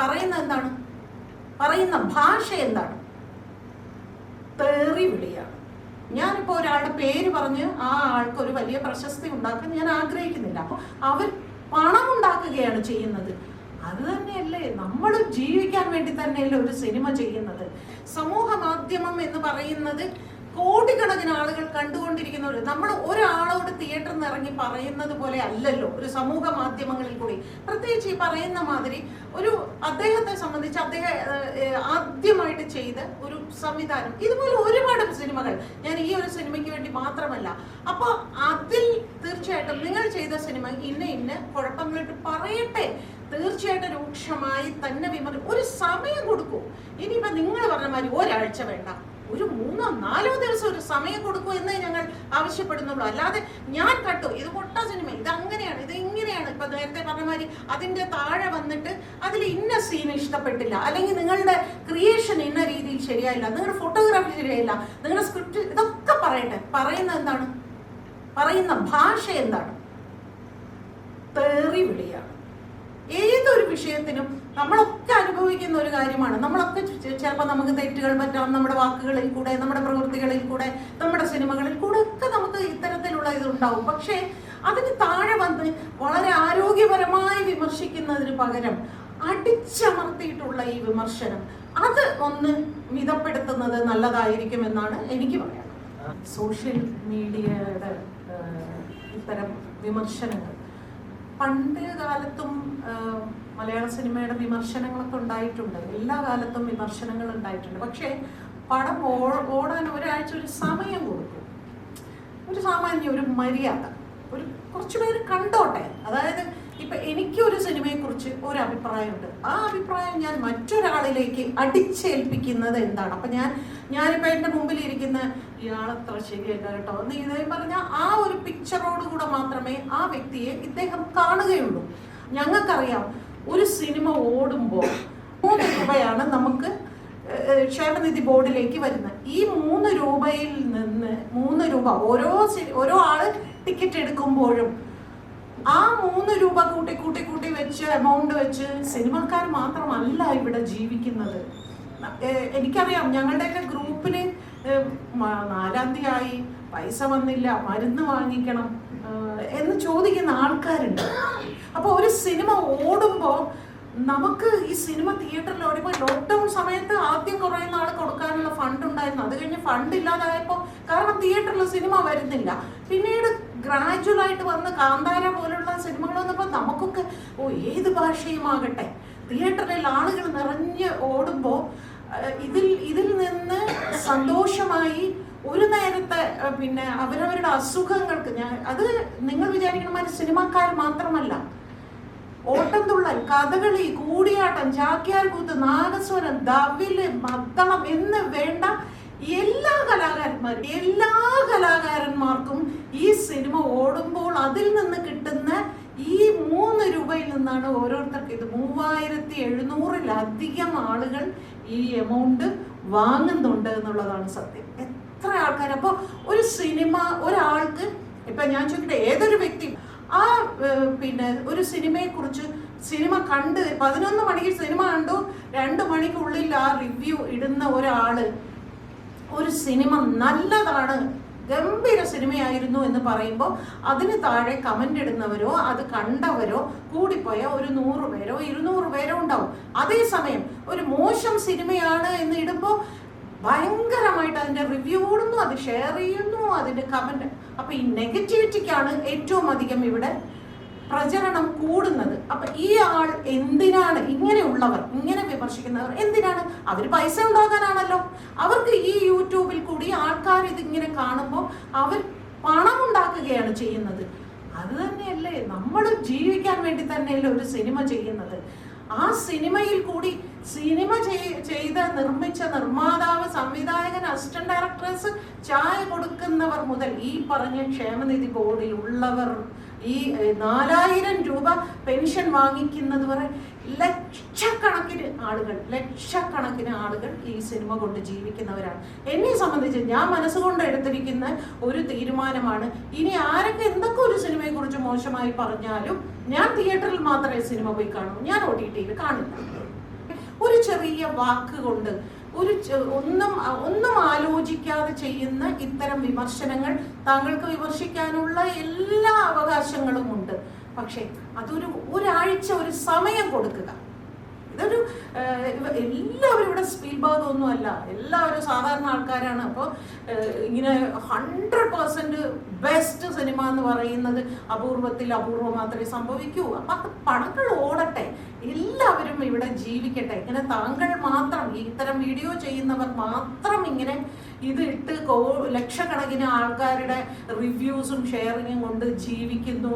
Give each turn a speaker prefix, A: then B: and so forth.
A: പറയുന്ന എന്താണ്? പറയുന്ന ഭാഷ എന്താണ്? തേറി വിളിയാണ്. ഞാനിപ്പോൾ ഒരാളുടെ പേര് പറഞ്ഞ് ആ ആൾക്ക് ഒരു വലിയ പ്രശസ്തി ഉണ്ടാക്കാൻ ഞാൻ ആഗ്രഹിക്കുന്നില്ല. അപ്പോൾ അവർ പണം ഉണ്ടാക്കുകയാണ് ചെയ്യുന്നത്. അത് തന്നെയല്ലേ? നമ്മൾ ജീവിക്കാൻ വേണ്ടി തന്നെയല്ലേ ഒരു സിനിമ ചെയ്യുന്നത്. സമൂഹ മാധ്യമം എന്ന് പറയുന്നത് ആളുകൾ കണ്ടുകൊണ്ടിരിക്കുന്നവർ നമ്മൾ ഒരാളോട് തിയേറ്ററിൽ ഇറങ്ങി പറയുന്നത് പോലെ അല്ലല്ലോ ഒരു സമൂഹ മാധ്യമങ്ങളിൽ കൂടി. പ്രത്യേകിച്ച് ഈ പറയുന്ന മാതിരി ഒരു അദ്ദേഹത്തെ സംബന്ധിച്ച് അദ്ദേഹം ആദ്യമായിട്ട് ചെയ്ത ഒരു സംവിധാനം. ഇതുപോലെ ഒരുപാട് സിനിമകൾ. ഞാൻ ഈ ഒരു സിനിമയ്ക്ക് വേണ്ടി മാത്രമല്ല. അപ്പോൾ അതിൽ തീർച്ചയായിട്ടും നിങ്ങൾ ചെയ്ത സിനിമ ഇന്ന ഇന്ന കുഴപ്പങ്ങളിട്ട് പറയട്ടെ. തീർച്ചയായിട്ടും രൂക്ഷമായി തന്നെ വിമർ ഒരു സമയം കൊടുക്കൂ. ഇനിയിപ്പോ നിങ്ങൾ പറഞ്ഞ മാതിരി ഒരാഴ്ച വേണ്ട. ഒരു മൂന്നോ നാലോ ദിവസം ഒരു സമയം കൊടുക്കൂ എന്നേ ഞങ്ങൾ ആവശ്യപ്പെടുന്നുള്ളൂ. അല്ലാതെ ഞാൻ കണ്ടു ഇത് പൊട്ട സിനിമ ഇത് അങ്ങനെയാണ് ഇത് ഇങ്ങനെയാണ്. ഇപ്പൊ നേരത്തെ പറഞ്ഞ മാതിരി അതിന്റെ താഴെ വന്നിട്ട് അതിൽ ഇന്ന സീൻ ഇഷ്ടപ്പെട്ടില്ല. അല്ലെങ്കിൽ നിങ്ങളുടെ ക്രിയേഷൻ ഇന്ന രീതിയിൽ ശരിയായില്ല. നിങ്ങളുടെ ഫോട്ടോഗ്രാഫി ശരിയായില്ല. നിങ്ങളുടെ സ്ക്രിപ്റ്റ് ഇതൊക്കെ പറയട്ടെ. പറയുന്ന എന്താണ്? പറയുന്ന ഭാഷ എന്താണ്? തേറി വിളിയാണ് ഏതൊരു വിഷയത്തിനും നമ്മളൊക്കെ അനുഭവിക്കുന്ന ഒരു കാര്യമാണ്. നമ്മളൊക്കെ ചിലപ്പോൾ നമുക്ക് തെറ്റുകൾ പറ്റാം നമ്മുടെ വാക്കുകളിൽ കൂടെ നമ്മുടെ പ്രവൃത്തികളിൽ കൂടെ നമ്മുടെ സിനിമകളിൽ കൂടെ ഒക്കെ നമുക്ക് ഇത്തരത്തിലുള്ള ഇതുണ്ടാവും. പക്ഷേ അതിന് താഴെ വന്ന് വളരെ ആരോഗ്യപരമായി വിമർശിക്കുന്നതിന് പകരം അടിച്ചമർത്തിയിട്ടുള്ള ഈ വിമർശനം അത് ഒന്ന് മിതപ്പെടുത്തുന്നത് നല്ലതായിരിക്കും എന്നാണ് എനിക്ക് പറയാം സോഷ്യൽ മീഡിയയുടെ ഇത്തരം വിമർശനങ്ങൾ. പണ്ട് കാലത്തും മലയാള സിനിമയുടെ വിമർശനങ്ങളൊക്കെ ഉണ്ടായിട്ടുണ്ട്. എല്ലാ കാലത്തും വിമർശനങ്ങൾ ഉണ്ടായിട്ടുണ്ട്. പക്ഷേ പടം ഓടാൻ ഒരാഴ്ച ഒരു സമയം കൊടുക്കും. ഒരു സാമാന്യ ഒരു മര്യാദ. ഒരു കുറച്ച് പേര് കണ്ടോട്ടെ. അതായത് ഇപ്പൊ എനിക്ക് ഒരു സിനിമയെ കുറിച്ച് ഒരു അഭിപ്രായമുണ്ട് ആ അഭിപ്രായം ഞാൻ മറ്റൊരാളിലേക്ക് അടിച്ചേൽപ്പിക്കുന്നത് എന്താണ്? അപ്പൊ ഞാൻ ഞാനിപ്പോ എന്റെ മുമ്പിൽ ഇരിക്കുന്ന ഇയാളത്ര ശരിയല്ല കേട്ടോ. എന്ന് ഇതേ പറഞ്ഞ ആ ഒരു പിക്ചറോടുകൂടെ മാത്രമേ ആ വ്യക്തിയെ ഇദ്ദേഹം കാണുകയുള്ളൂ. ഞങ്ങൾക്കറിയാം ഒരു സിനിമ ഓടുമ്പോൾ മൂന്ന് രൂപയാണ് നമുക്ക് ക്ഷേമനിധി ബോർഡിലേക്ക് വരുന്നത്. ഈ മൂന്ന് രൂപയിൽ നിന്ന് മൂന്ന് രൂപ ഓരോ ഓരോ ആൾ ടിക്കറ്റ് എടുക്കുമ്പോഴും ആ മൂന്ന് രൂപ കൂട്ടി കൂട്ടി കൂട്ടി വെച്ച് എമൗണ്ട് വെച്ച് സിനിമക്കാർ മാത്രമല്ല ഇവിടെ ജീവിക്കുന്നത്. എനിക്കറിയാം ഞങ്ങളുടെയൊക്കെ ഗ്രൂപ്പിന് നാലാന്തി ആയി പൈസ വന്നില്ല മരുന്ന് വാങ്ങിക്കണം എന്ന് ചോദിക്കുന്ന ആൾക്കാരുണ്ട്. അപ്പോൾ ഒരു സിനിമ ഓടുമ്പോൾ നമുക്ക് ഈ സിനിമ തിയേറ്ററിൽ ഓടുമ്പോൾ ലോക്ക്ഡൗൺ സമയത്ത് ആദ്യം കുറേ നാൾ കൊടുക്കാനുള്ള ഫണ്ട് ഉണ്ടായിരുന്നു. അത് കഴിഞ്ഞ് ഫണ്ട് ഇല്ലാതായപ്പോൾ കാരണം തിയേറ്ററിൽ സിനിമ വരുന്നില്ല. പിന്നീട് ഗ്രാജുവൽ ആയിട്ട് വന്ന് കാന്താര പോലുള്ള സിനിമകൾ വന്നപ്പോൾ നമുക്കൊക്കെ ഓ ഏത് ഭാഷയുമാകട്ടെ? തിയേറ്ററിൽ ആളുകൾ നിറഞ്ഞ് ഓടുമ്പോൾ ഇതിൽ ഇതിൽ നിന്ന് സന്തോഷമായി ഒരു നേരത്തെ പിന്നെ അവരവരുടെ അസുഖങ്ങൾക്ക് ഞാൻ അത് നിങ്ങൾ വിചാരിക്കണമാതിരി സിനിമാക്കാർ മാത്രമല്ല. ഓട്ടംതുള്ളൽ കഥകളി കൂടിയാട്ടം ചാക്യാർ കൂത്ത് നാഗസ്വരം ദവിൽ മദ്ദളം എന്ന് വേണ്ട എല്ലാ കലാകാരന്മാരും എല്ലാ കലാകാരന്മാർക്കും ഈ സിനിമ ഓടുമ്പോൾ അതിൽ നിന്ന് കിട്ടുന്ന ഈ മൂന്ന് രൂപയിൽ നിന്നാണ് ഓരോരുത്തർക്ക് ഇത്. മൂവായിരത്തി എഴുന്നൂറിലധികം ആളുകൾ ഈ എമൗണ്ട് വാങ്ങുന്നുണ്ട് എന്നുള്ളതാണ് സത്യം. എത്ര ആൾക്കാർ അപ്പോൾ ഒരു സിനിമ ഒരാൾക്ക് ഇപ്പൊ ഞാൻ ചോദിക്കട്ടെ ഏതൊരു വ്യക്തി ആ പിന്നെ ഒരു സിനിമയെ കുറിച്ച് സിനിമ കണ്ട് പതിനൊന്ന് മണിക്ക് സിനിമ കണ്ടു. രണ്ട് മണിക്കുള്ളിൽ ആ റിവ്യൂ ഇടുന്ന ഒരാൾ ഒരു സിനിമ നല്ലതാണ് ഗംഭീര സിനിമയായിരുന്നു എന്ന് പറയുമ്പോൾ അതിന് താഴെ കമന്റ് ഇടുന്നവരോ അത് കണ്ടവരോ കൂടിപ്പോയ ഒരു നൂറ് പേരോ ഇരുന്നൂറ് പേരോ ഉണ്ടാവും. അതേസമയം ഒരു മോശം സിനിമയാണ് എന്ന് ഇടുമ്പോൾ ഭയങ്കരമായിട്ട് അതിന്റെ റിവ്യൂ അത് ഷെയർ ചെയ്യുന്നു അതിന്റെ കമന്റ് അപ്പൊ ഈ നെഗറ്റിവിറ്റിക്കാണ് ഏറ്റവും അധികം ഇവിടെ പ്രചരണം കൂടുന്നത്. അപ്പൊ ഈ ആൾ എന്തിനാണ് ഇങ്ങനെയുള്ളവർ ഇങ്ങനെ വിമർശിക്കുന്നവർ എന്തിനാണ്? അവർ പൈസ ഉണ്ടാക്കാനാണല്ലോ. അവർക്ക് ഈ യൂട്യൂബിൽ കൂടി ആൾക്കാർ ഇതിങ്ങനെ കാണുമ്പോൾ അവർ പണം ഉണ്ടാക്കുകയാണ് ചെയ്യുന്നത്. അത് തന്നെയല്ലേ? നമ്മൾ ജീവിക്കാൻ വേണ്ടി തന്നെയല്ലേ ഒരു സിനിമ ചെയ്യുന്നത്. ആ സിനിമയിൽ കൂടി സിനിമ ചെയ്ത് നിർമ്മിച്ച നിർമ്മാതാവ് സംവിധായകൻ അസിസ്റ്റന്റ് ഡയറക്ടേഴ്സ് ചായ കൊടുക്കുന്നവർ മുതൽ ഈ പറഞ്ഞ ക്ഷേമനിധി ബോർഡിൽ ഉള്ളവർ ഈ നാലായിരം രൂപ പെൻഷൻ വാങ്ങിക്കുന്നത് വരെ ലക്ഷക്കണക്കിന് ആളുകൾ ലക്ഷക്കണക്കിന് ആളുകൾ ഈ സിനിമ കൊണ്ട് ജീവിക്കുന്നവരാണ്. എന്നെ സംബന്ധിച്ച് ഞാൻ മനസ്സുകൊണ്ട് എടുത്തിരിക്കുന്ന ഒരു തീരുമാനമാണ് ഇനി ആരൊക്കെ എന്തൊക്കെ ഒരു സിനിമയെ കുറിച്ച് മോശമായി പറഞ്ഞാലും ഞാൻ തിയേറ്ററിൽ മാത്രമേ സിനിമ പോയി കാണൂ ഞാൻ ഒ ടി ടിയിൽ കാണില്ല ഒരു ചെറിയ വാക്ക് കൊണ്ട് ഒരു ഒന്നും ഒന്നും ആലോചിക്കാതെ ചെയ്യുന്ന ഇത്തരം വിമർശനങ്ങൾ താങ്കൾക്ക് വിമർശിക്കാനുള്ള എല്ലാ അവകാശങ്ങളും ഉണ്ട് പക്ഷേ അതൊരു ഒരാഴ്ച ഒരു സമയം കൊടുക്കുക. ഇതൊരു എല്ലാവരും ഇവിടെ സ്പീൽബാഗ് ഒന്നും അല്ല. എല്ലാവരും സാധാരണ ആൾക്കാരാണ്. അപ്പോൾ ഇങ്ങനെ ഹൺഡ്രഡ് പേഴ്സന്റ് ബെസ്റ്റ് സിനിമ എന്ന് പറയുന്നത് അപൂർവത്തിൽ അപൂർവം മാത്രമേ സംഭവിക്കൂ. അപ്പം അത് പടങ്ങൾ ഓടട്ടെ. എല്ലാവരും ഇവിടെ ജീവിക്കട്ടെ. ഇങ്ങനെ താങ്കൾ മാത്രം ഇത്തരം വീഡിയോ ചെയ്യുന്നവർ മാത്രം ഇങ്ങനെ ഇത് ഇട്ട് ലക്ഷക്കണക്കിന് ആൾക്കാരുടെ റിവ്യൂസും ഷെയറിങ്ങും കൊണ്ട് ജീവിക്കുന്നു.